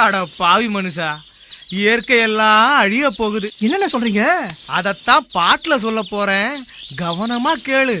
அட பாவி மனுஷா. இயற்கையெல்லாம் அழிய போகுது. என்னென்ன சொல்றீங்க? அதத்தான் பாட்டுல சொல்ல போறேன். கவனமா கேளு.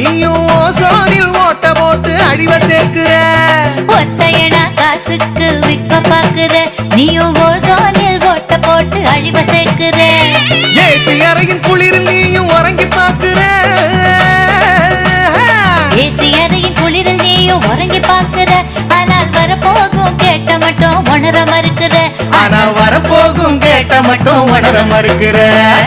நீயும் ஓசோனில் ஓட்ட போட்டு அடிவ சேர்க்கிற. ஒத்தையடா காசுக்கு விற்க பாக்குற நீயும் ஓசோனில் ஓட்ட போட்டு அழிவ சேர்க்கிற. ஏசி அறையின் குளிரில் நீயும் உறங்கி பாக்குற ஏசி அறையின் குளிரில் நீயும் உறங்கி பாக்குற ஆனால் வரப்போகும் கேட்ட மட்டும் உணர மறுக்கிற. ஆனா வரப்போகும் கேட்ட மட்டும் உணர மறுக்கிற.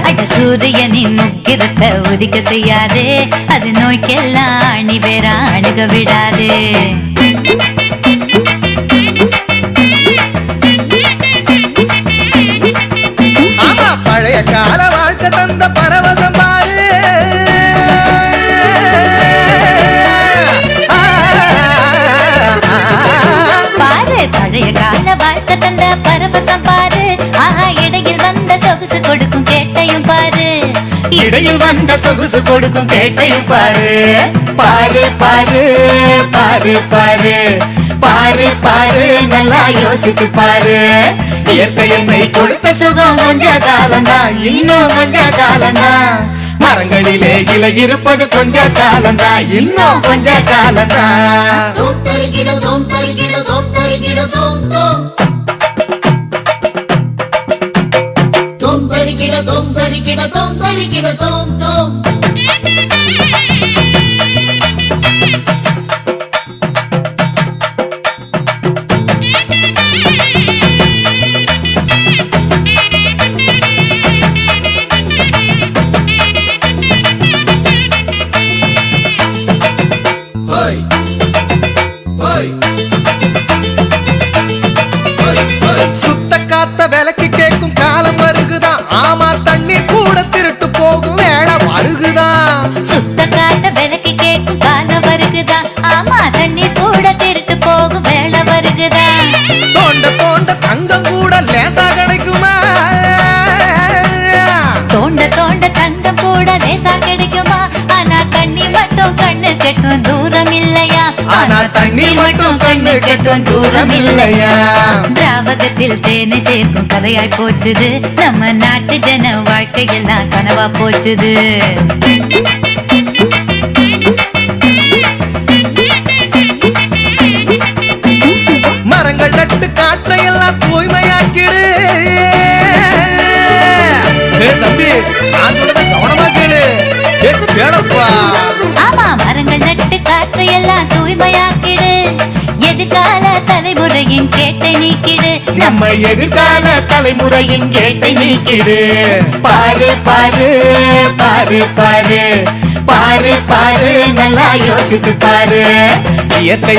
அட சூரியனின் முக்கிரத்தை உதிக்க செய்யாதே. அது நோய்க்கெல்லாம் அணி வேற அணுக விடாது. பழைய கால வாழ்க்கை தந்த பரவசம் இடையில் வந்த சொகுசு கொடுக்கும் கேட்டையும் பாரு. பாரு பாரு பாரு பாரு. பாரு பாரு நல்லா யோசித்து பாரு. இயற்கை என்னை கொடுத்த சுகம் கொஞ்ச காலந்தா இன்னும் கொஞ்ச காலந்தா மரங்களிலே இலை இருப்பது கொஞ்ச காலந்தா இன்னும் கொஞ்ச காலம்தான். Dum tarigida dum dum. Hey. Hey. வருகுதா தோண்ட தோண்ட தங்கம் கூட லேசா கிடைக்குமா? தோண்ட தோண்ட தங்கம் கூட லேசா கிடைக்குமா? ஆனா தண்ணி மட்டும் கண்ணு கெட்டும் தூரம் இல்லையா? ஆனா தண்ணி மட்டும் கண்ணு கெட்டும் தூரம் இல்லையா? திராவகத்தில் தேனை சேர்க்கும் கதையாய் போச்சுது. நம்ம நாட்டு ஜன வாழ்க்கையெல்லாம் கனவா போச்சுது. கேளப்பா ஆமா மரங்கள் நட்டு காற்றை எல்லாம் தூய்மையாக்கிடு. எதிர்கால தலைமுறை தலைமுறையின் கேட்டை நீக்கிடு. நம்ம எதிர்கால தலைமுறையின் கேட்டை நீக்கிடு. பாரு பாரு பாரு பாரு. பாரு பாரு நல்லா யோசித்து பாரு. இயற்கை